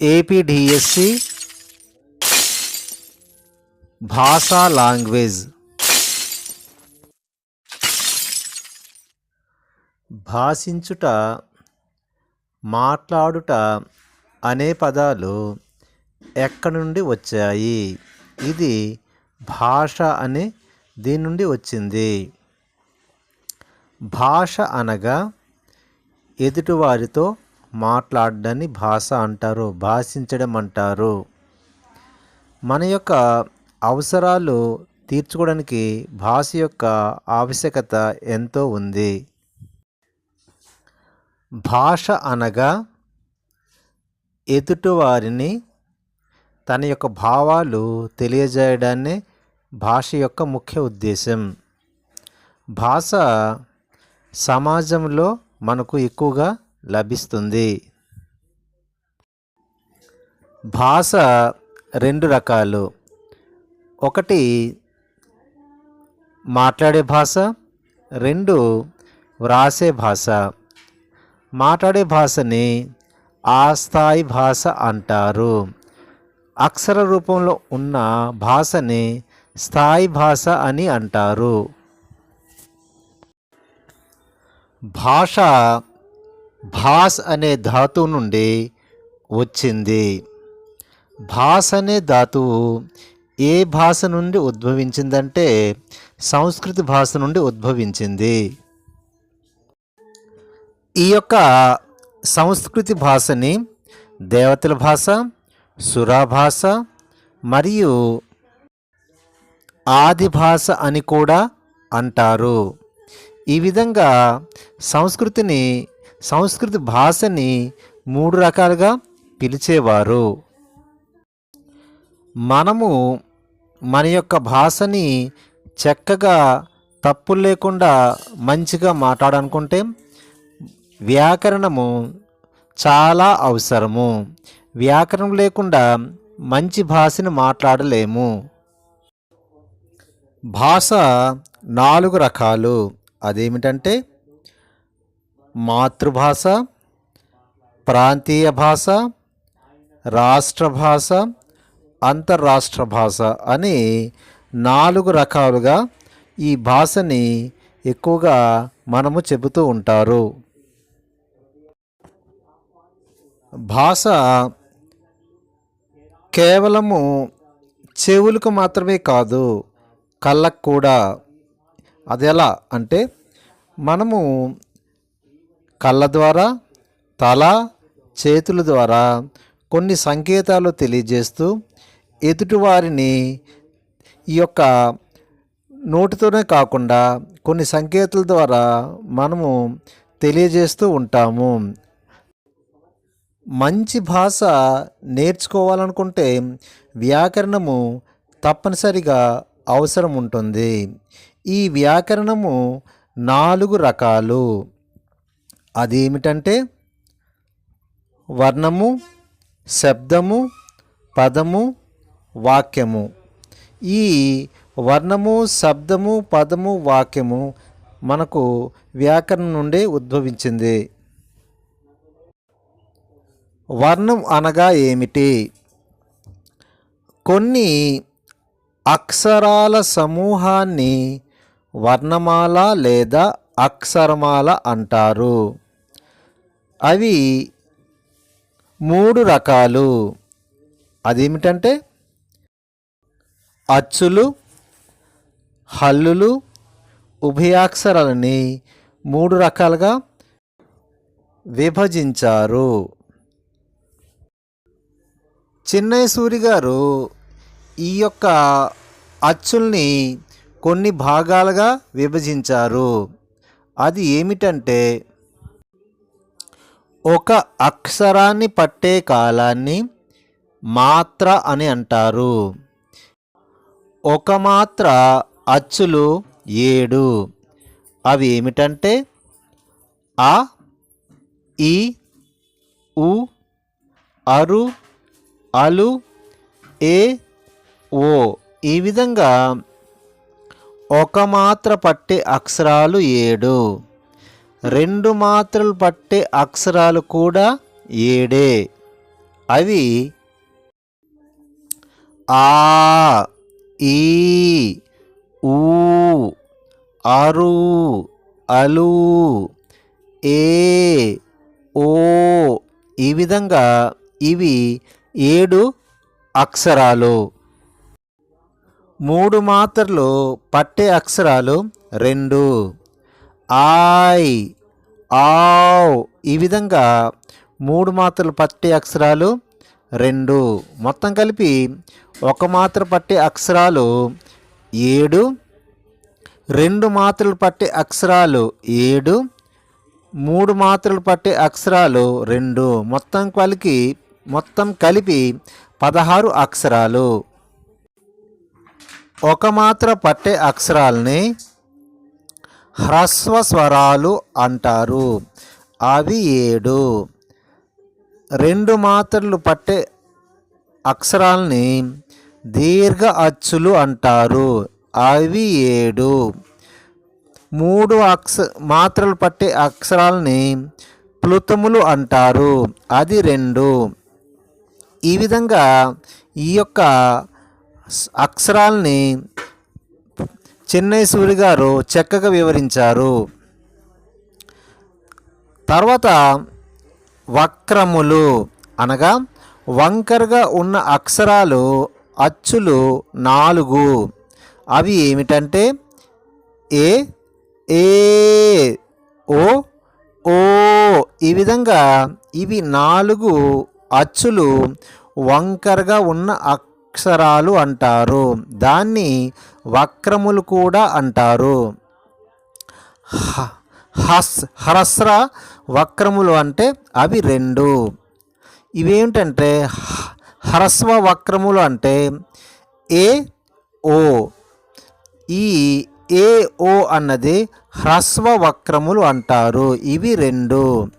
APDSC భాషా language భాషించుట మాట్లాడుట అనే పదాలు ఎక్కడి నుండి వచ్చాయి? ఇది భాష అనే దీని నుండి వచ్చింది. భాష అనగా ఎదుటివారితో మాట్లాడడాన్ని భాష అంటారు భాషించడం అంటారు. మన యొక్క అవసరాలు తీర్చుకోవడానికి భాష యొక్క ఆవశ్యకత ఎంతో ఉంది. భాష అనగా ఎదుటివారిని తన యొక్క భావాలు తెలియజేయడాన్ని భాష యొక్క ముఖ్య ఉద్దేశం. భాష సమాజంలో మనకు ఎక్కువగా లభిస్తుంది. భాష రెండు రకాలు. ఒకటి మాట్లాడే భాష రెండు వ్రాసే భాష. మాట్లాడే భాషని ఆస్థాయి భాష అంటారు. అక్షర రూపంలో ఉన్న భాషని స్థాయి భాష అని అంటారు. భాష భాస్ అనే ధాతువు నుండి వచ్చింది. భాస్ అనే ధాతువు ఏ భాష నుండి ఉద్భవించిందంటే సంస్కృత భాష నుండి ఉద్భవించింది. ఈ యొక్క సంస్కృతి భాషని దేవతల భాష సురా భాష మరియు ఆది భాష అని కూడా అంటారు. ఈ విధంగా సంస్కృతిని సంస్కృత భాషని మూడు రకాలుగా పిలిచేవారు. మనము మన యొక్క భాషని చక్కగా తప్పులు లేకుండా మంచిగా మాట్లాడాలనుకుంటే వ్యాకరణము చాలా అవసరము. వ్యాకరణం లేకుండా మంచి భాషని మాట్లాడలేము. భాష నాలుగు రకాలు. అదేమిటంటే మాతృభాష ప్రాంతీయ భాష రాష్ట్ర భాష అంతర్రాష్ట్ర భాష అని నాలుగు రకాలుగా ఈ భాషని ఎక్కువగా మనము చెబుతూ ఉంటారు. భాష కేవలము చెవులకు మాత్రమే కాదు కళ్ళకు కూడా. అది ఎలా అంటే మనము కళ్ళ ద్వారా తల చేతుల ద్వారా కొన్ని సంకేతాలు తెలియజేస్తూ ఎదుటివారిని ఈ యొక్క నోటితోనే కాకుండా కొన్ని సంకేతాల ద్వారా మనము తెలియజేస్తూ ఉంటాము. మంచి భాష నేర్చుకోవాలనుకుంటే వ్యాకరణము తప్పనిసరిగా అవసరం ఉంటుంది ఈ వ్యాకరణము నాలుగు రకాలు. అదేమిటంటే వర్ణము శబ్దము పదము వాక్యము. ఈ వర్ణము శబ్దము పదము వాక్యము మనకు వ్యాకరణం నుండే ఉద్భవించింది. వర్ణం అనగా ఏమిటి? కొన్ని అక్షరాల సమూహాన్ని వర్ణమాల లేదా అక్షరమాల అంటారు. అవి మూడు రకాలు. అదేమిటంటే అచ్చులు హల్లులు ఉభయాక్షరాలని మూడు రకాలుగా విభజించారు. చిన్నయ్య సూరి గారు ఈ యొక్క అచ్చుల్ని కొన్ని భాగాలుగా విభజించారు. అది ఏమిటంటే ఒక అక్షరాన్ని పట్టే కాలాన్ని మాత్ర అని అంటారు. ఒక మాత్ర అచ్చులు ఏడు. అవి ఏమిటంటే? ఆ ఈ ఉ అరు అలు ఏ ఓ. ఈ విధంగా ఒక మాత్ర పట్టే అక్షరాలు ఏడు. రెండు మాత్రలు పట్టే అక్షరాలు కూడా ఏడే. అవి ఆ ఈ ఊ అరు అలు ఏ ఓ ఈ విధంగా ఇవి ఏడు అక్షరాలు. మూడు మాత్రలు పట్టే అక్షరాలు రెండు. ఆయ్ ఆవ్. ఈ విధంగా మూడు మాత్రలు పట్టే అక్షరాలు రెండు. మొత్తం కలిపి ఒక మాత్ర పట్టే అక్షరాలు ఏడు. రెండు మాత్రలు పట్టే అక్షరాలు ఏడు. మూడు మాత్రలు పట్టే అక్షరాలు రెండు. మొత్తం కలిపి మొత్తం కలిపి పదహారు అక్షరాలు. ఒక మాత్ర పట్టే అక్షరాలని హ్రస్వ స్వరాలు అంటారు. అవి ఏడు. రెండు మాత్రలు పట్టే అక్షరాలని దీర్ఘ అచ్చులు అంటారు. అవి ఏడు. మూడు అక్ష మాత్రలు పట్టే అక్షరాలని ప్లుతములు అంటారు. అది రెండు. ఈ విధంగా ఈ యొక్క అక్షరాల్ని చెన్నై సూరి గారు చక్కగా వివరించారు. తర్వాత వక్రములు అనగా వంకరగా ఉన్న అక్షరాలు అచ్చులు నాలుగు. అవి ఏమిటంటే ఏ ఏ ఓ ఓ ఈ విధంగా ఇవి నాలుగు అచ్చులు వంకరగా ఉన్న అక్షరాలు అంటారు. దాన్ని వక్రములు కూడా అంటారు. హ- హస్ హ్రస్ర వక్రములు అంటే అవి రెండు. ఇవేంటంటే హ- హ్రస్వ వక్రములు అంటే ఏ ఓ. ఈ ఏ ఓ అన్నది హ్రస్వ వక్రములు అంటారు. ఇవి రెండు.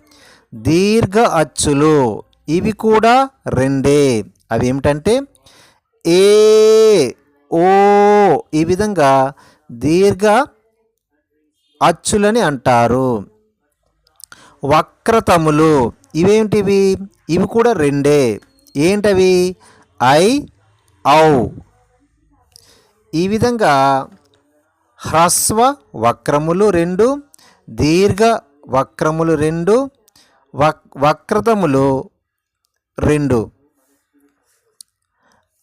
దీర్ఘ అచ్చులు. ఇవి కూడా రెండే. అవి ఏమిటంటే ఏ ఓ ఈ విధంగా దీర్ఘ అచ్చులని అంటారు. వక్రతములు ఇవేంటివి ఇవి కూడా రెండే. ఏంటవి? ఐ ఔ. ఈ విధంగా హ్రస్వ వక్రములు రెండు దీర్ఘ వక్రములు రెండు వక్ వక్రతములు రెండు.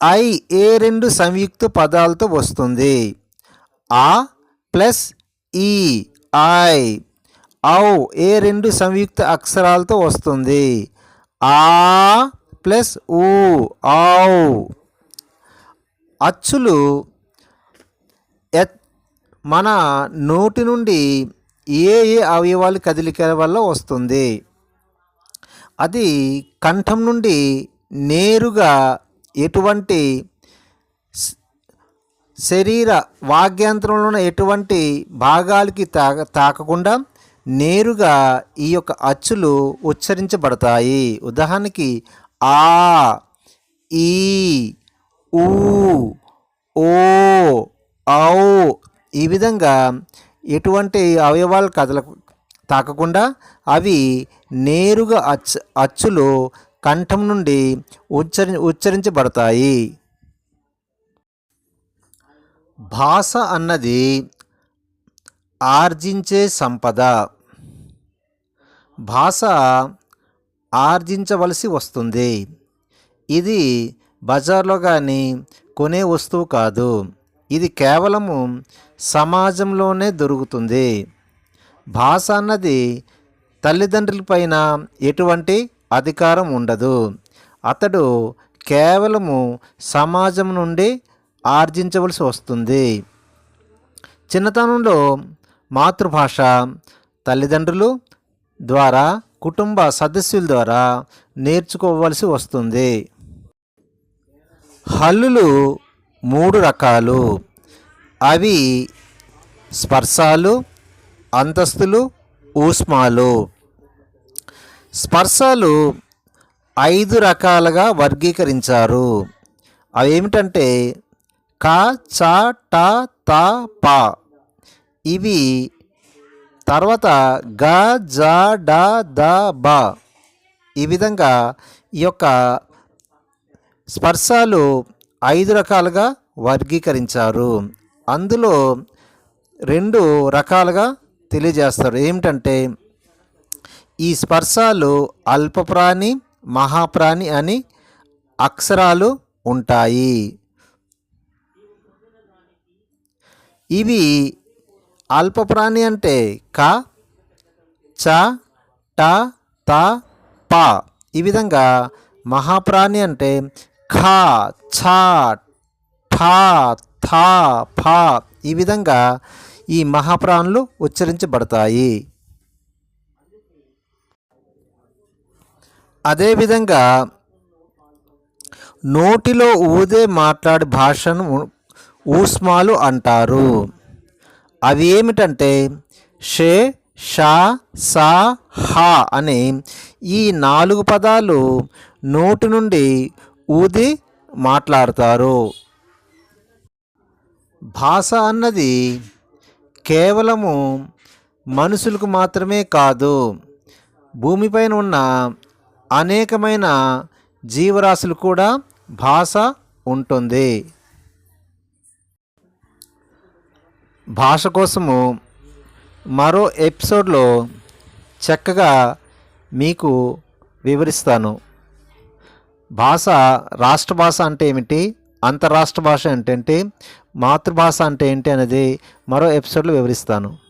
ఐ ఏ రెండు సంయుక్త పదాలతో వస్తుంది. ఆ ప్లస్ ఈ ఐ. ఔ ఏ రెండు సంయుక్త అక్షరాలతో వస్తుంది. ఆ ప్లస్ ఊ ఔ. అచ్చులు ఎత్- మన నోటి నుండి ఏ ఏ అవయవాలు కదిలికల వల్ల వస్తుంది. అది కంఠం నుండి నేరుగా ఎటువంటి శరీర వాగ్యంత్రంలో ఎటువంటి భాగాలకి తాక తాకకుండా నేరుగా ఈ యొక్క అచ్చులు ఉచ్చరించబడతాయి. ఉదాహరణకి ఆ ఈ ఊ ఓ ఔ ఈ విధంగా ఎటువంటి అవయవాలు కదల తాకకుండా అవి నేరుగా అచ్చు అచ్చులు కంఠం నుండి ఉచ్చరి ఉచ్చరించబడతాయి. భాష అన్నది ఆర్జించే సంపద. భాష ఆర్జించవలసి వస్తుంది. ఇది బజార్లో కానీ కొనే వస్తువు కాదు. ఇది కేవలము సమాజంలోనే దొరుకుతుంది. భాష అన్నది తల్లిదండ్రులపైన ఎటువంటి అధికారం ఉండదు. అతడు కేవలము సమాజం నుండి ఆర్జించవలసి వస్తుంది. చిన్నతనంలో మాతృభాష తల్లిదండ్రులు ద్వారా కుటుంబ సదస్యుల ద్వారా నేర్చుకోవలసి వస్తుంది. హల్లులు మూడు రకాలు. అవి స్పర్శాలు అంతస్తులు ఊష్మాలు. స్పర్శలు ఐదు రకాలుగా వర్గీకరించారు. అవి ఏమిటంటే క చ ట త ప. ఇవి తర్వాత గ జ డ ద బ. ఈ విధంగా ఈ యొక్క స్పర్శాలు ఐదు రకాలుగా వర్గీకరించారు. అందులో రెండు రకాలుగా తెలియజేస్తారు. ఏమిటంటే ఈ స్పర్శాలు అల్పప్రాణి మహాప్రాణి అని అక్షరాలు ఉంటాయి. ఇవి అల్పప్రాణి అంటే క చ ట త ప. ఈ విధంగా మహాప్రాణి అంటే ఖ ఛ ఠ థ ఫ. ఈ విధంగా ఈ మహాప్రాణులు ఉచ్చరించబడతాయి. అదేవిధంగా నోటిలో ఊదే మాట్లాడే భాషను ఊస్మాలు అంటారు. అవి ఏమిటంటే షే షా సా హా అనే ఈ నాలుగు పదాలు నోటి నుండి ఊది మాట్లాడతారు. భాష అన్నది కేవలము మనుషులకు మాత్రమే కాదు భూమిపైన ఉన్న అనేకమైన జీవరాశులు కూడా భాష ఉంటుంది. భాష కోసము మరో ఎపిసోడ్లో చక్కగా మీకు వివరిస్తాను. భాష రాష్ట్ర భాష అంటే ఏమిటి? అంతరాష్ట్ర భాష అంటే ఏంటి? మాతృభాష అంటే ఏంటి అనేది మరో ఎపిసోడ్లో వివరిస్తాను.